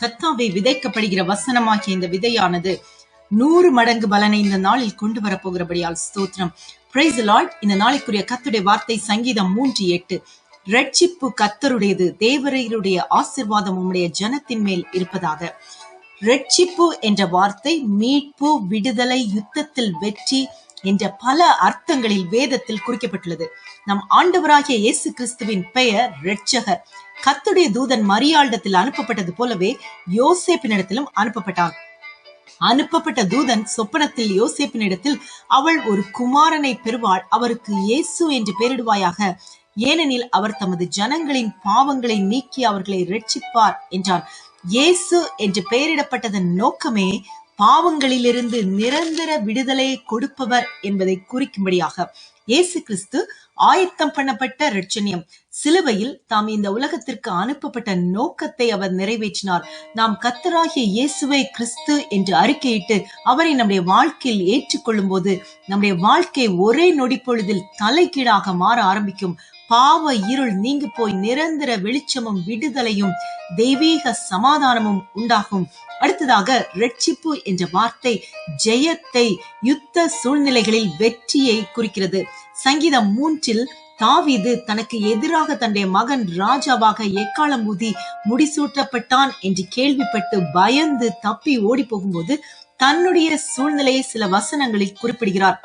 கத்தாவை விதைக்கப்படுகிற வசனமாகிய இந்த விதையானது நூறு மடங்கு பலனை இந்த நாளில் கொண்டு வரப்போகிறபடியால் ஸ்தோத்திரம். பிரைஸ் லார்ட் இந்த நாளைக்குரிய கத்துடைய வார்த்தை சங்கீதம் மூன்று எட்டு. ரட்சிப்பு கத்தருடையது தேவரையருடைய ஆசிர்வாதம் உம்முடைய ஜனத்தின் மேல் இருப்பதாக. ரட்சிப்பு என்ற வார்த்தை மீட்பு விடுதலை யுத்தத்தில் வெற்றி என்ற பல அர்த்தங்களில் வேதத்தில் குறிக்கப்பட்டுள்ளது. நம் ஆண்டவராகிய இயேசு கிறிஸ்துவின் பெயர் ரட்சகர் கத்துடைய தூதன் மரியாளிடத்தில் அனுப்பப்பட்டது போலவே யோசேப்பினிடத்திலும் அனுப்பப்பட்டான் அனுப்பப்பட்ட தூதன் சொப்பனத்தில் யோசேப்பினிடத்தில் அவள் ஒரு குமாரனை பெறுவாள். அவருக்கு இயேசு என்று பெயரிடுவாயாக. ஏனெனில் அவர் தமது ஜனங்களின் பாவங்களை நீக்கி அவர்களை ரட்சிப்பார் என்றார். இயேசு என்று பெயரிடப்பட்டதன் நோக்கமே பாவங்களிலிருந்து நிரந்தர விடுதலை கொடுப்பவர் என்பதை குறிக்கும்படியாக. இயேசு கிறிஸ்து ஆயத்தம் பண்ணப்பட்ட ரட்சணியம் சிலுவையில் தாம் இந்த உலகத்திற்கு அனுப்பப்பட்ட நோக்கத்தை அவர் நிறைவேற்றினார். நாம் கத்தராகிய இயேசுவை கிறிஸ்து என்று அறிக்கையிட்டு அவரை நம்முடைய வாழ்க்கையில் ஏற்றுக்கொள்ளும் போது நம்முடைய வாழ்க்கை ஒரே நொடிப்பொழுதில் தலைகீழாக மாற ஆரம்பிக்கும். பாவ இருள் நீங்கி போய் நிரந்தர வெளிச்சமும் விடுதலையும் தெய்வீக சமாதானமும் உண்டாகும். அடுத்ததாக ரட்சிப்பு என்ற வார்த்தை ஜெயத்தை யுத்த சூழ்நிலைகளில் வெற்றியை குறிக்கிறது. சங்கீதம் மூன்றில் தாவீது தனக்கு எதிராக தன்னுடைய மகன் ராஜாவாக எக்காலம் ஊதி முடிசூட்டப்பட்டான் என்று கேள்விப்பட்டு பயந்து தப்பி ஓடி போகும்போது தன்னுடைய சூழ்நிலையை சில வசனங்களில் குறிப்பிடுகிறார்.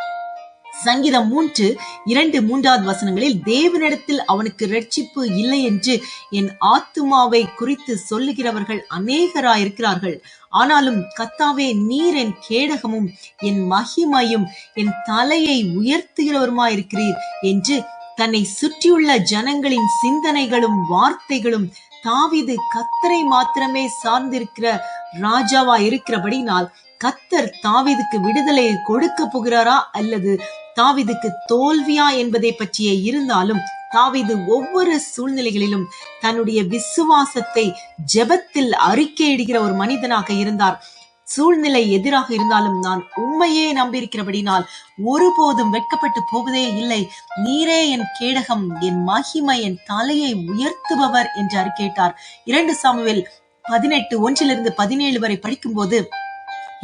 சங்கீதம் மூன்று இரண்டு மூன்றாவது வசனங்களில் தேவனிடத்தில் அவனுக்கு ரட்சிப்பு இல்லை என்று என் ஆத்துமாவை குறித்து சொல்லுகிறவர்கள் அநேகராயிருக்கிறார்கள். ஆனாலும் கத்தாவே நீர் என் கேடகமும் என் மகிமையும் என் தலையை உயர்த்துகிறவருமாயிருக்கிறீர் என்று தன்னை சுற்றியுள்ள ஜனங்களின் சிந்தனைகளும் வார்த்தைகளும் தாவிது கத்தரை மாத்திரமே சார்ந்திருக்கிற ராஜாவா இருக்கிறபடினால் கத்தர் தாவிதுக்கு விடுதலையை கொடுக்க போகிறாரா அல்லது தாவிதுக்கு தோல்வியா என்பதை பற்றிய இருந்தாலும் தாவிது ஒவ்வொரு சூழ்நிலைகளிலும் தன்னுடைய விசுவாசத்தை ஜெபத்தில் அறிக்கையிடுகிற ஒரு மனிதனாக இருந்தார். சூழ்நிலை எதிராக இருந்தாலும் நான் உண்மையே நம்பியிருக்கிறபடினால் ஒருபோதும் வெட்கப்பட்டு போவதே இல்லை. நீரே என் கேடகம் என் மகிமை என் தலையை உயர்த்துபவர் என்று அறிக்கையிட்டார். இரண்டு சாமுவேல் பதினெட்டு ஒன்றிலிருந்து பதினேழு வரை படிக்கும்போது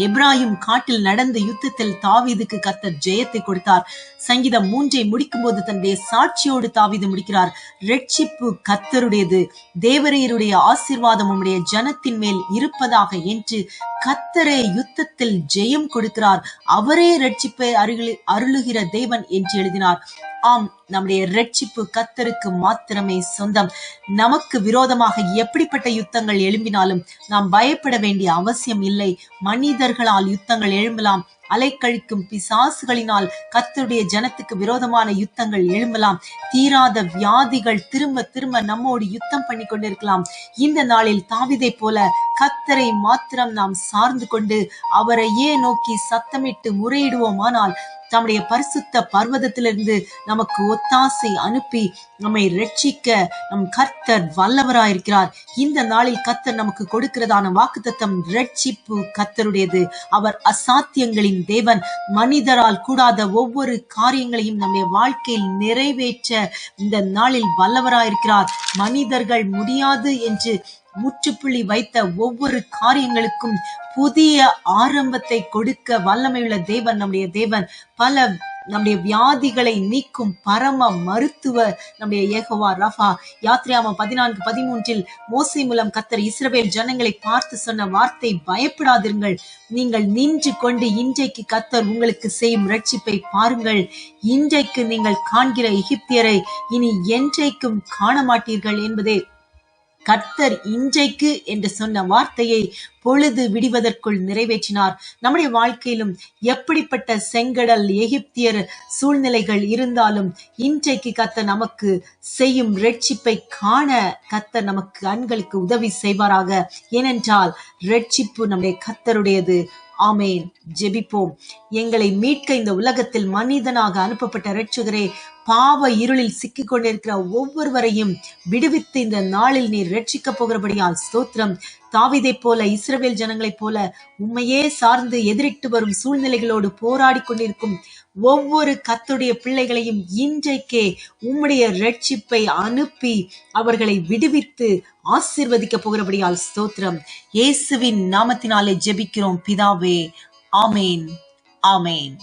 எப்ராஹிம் காட்டில் நடந்த யுத்தத்தில் தாவீதுக்கு கத்தர் ஜெயத்தை கொடுத்தார். சங்கீதம் மூன்றை முடிக்கும் போது தன்னுடைய சாட்சியோடு தாவீது முடிக்கிறார். ரட்சிப்பு கத்தருடையது தேவரையருடைய ஆசீர்வாதம் உம்முடைய ஜனத்தின் மேல் இருப்பதாக என்று கத்தரே யுத்தத்தில் ஜெயம் கொடுக்கிறார். அவரே ரட்சிப்பை அருகில் அருளுகிற தேவன் என்று எழுதினார். ஆம் நம்முடைய ரட்சிப்பு கத்தருக்கு மாத்திரமே சொந்தம். நமக்கு விரோதமாக எப்படிப்பட்ட யுத்தங்கள் எழும்பினாலும் நாம் பயப்பட வேண்டிய அவசியம் இல்லை. மனிதர்களால் யுத்தங்கள் எழும்பலாம். அலைக்கழிக்கும் பிசாசுகளினால் கத்தருடைய ஜனத்துக்கு விரோதமான யுத்தங்கள் எழும்பலாம். தீராத வியாதிகள் திரும்ப திரும்ப நம்மோடு யுத்தம் பண்ணி கொண்டிருக்கலாம் இந்த நாளில் தாவிதை போல கத்தரை மாத்திரம் நாம் சார்ந்து கொண்டு அவரையே நோக்கி சத்தமிட்டு முறையிடுவோமானால் தம்முடைய பரிசுத்த பர்வதத்திலிருந்து நமக்கு ஒத்தாசை அனுப்பி நம்மை ரட்சிக்க நம் கர்த்தர் வல்லவராயிருக்கிறார். இந்த நாளில் கர்த்தர் நமக்கு கொடுக்கிறதான வாக்குத்தத்தம் ரட்சிப்பு கர்த்தருடையது. அவர் அசாத்தியங்களின் தேவன் மனிதரால் கூடாத ஒவ்வொரு காரியங்களையும் நம்முடைய வாழ்க்கையில் நிறைவேற்ற இந்த நாளில் வல்லவராயிருக்கிறார். மனிதர்கள் முடியாது என்று முற்றுப்புள்ளி வைத்த ஒவ்வொரு காரியங்களுக்கும் புதிய ஆரம்பத்தை கொடுக்க வல்லமையுள்ள தேவன் நம்முடைய தேவன். பல நம்முடைய வியாதிகளை நீக்கும் பரம மருத்துவ நம்முடைய ஏகவா ரஃபா. யாத்ரியாம பதினான்கு பதிமூன்றில் மோசை மூலம் கத்தர் இஸ்ரவேல் ஜனங்களை பார்த்து சொன்ன வார்த்தை பயப்படாதிருங்கள். நீங்கள் நின்று கொண்டு இன்றைக்கு கத்தர் உங்களுக்கு செய்யும் ரட்சிப்பை பாருங்கள். இன்றைக்கு நீங்கள் காண்கிற எகிப்தியரை இனி என்றைக்கும் காண மாட்டீர்கள் என்பதே கர்த்தர் இன்றைக்கு என்று சொன்ன வார்த்தையை பொழுது விடுவதற்குள் நிறைவேற்றினார். நம்முடைய வாழ்க்கையிலும் எப்படிப்பட்ட செங்கடல் எகிப்தியர் சூழ்நிலைகள் இருந்தாலும் இன்றைக்கு கத்த நமக்கு செய்யும் ரட்சிப்பை காண கத்த நமக்கு கண்களுக்கு உதவி செய்வாராக. ஏனென்றால் ரட்சிப்பு நம்முடைய கத்தருடையது ஆமேன். ஜெபிப்போம். எங்களை மீட்க இந்த உலகத்தில் மனிதனாக அனுப்பப்பட்ட ரட்சகரே பாவ இருளில் சிக்கிக் கொண்டிருக்கிற ஒவ்வொருவரையும் விடுவித்து இந்த நாளில் நீர் ரட்சிக்க போகிறபடியால் ஸ்தோத்திரம். தாவிதை போல இஸ்ரவேல் ஜனங்களைப் போல உண்மையே சார்ந்து எதிரிட்டு வரும் சூழ்நிலைகளோடு போராடி கொண்டிருக்கும் ஒவ்வொரு கத்துடைய பிள்ளைகளையும் இன்றைக்கே உம்முடைய ரட்சிப்பை அனுப்பி அவர்களை விடுவித்து ஆசிர்வதிக்க போகிறபடியால் ஸ்தோத்திரம். இயேசுவின் நாமத்தினாலே ஜெபிக்கிறோம். பிதாவே ஆமேன் ஆமேன்.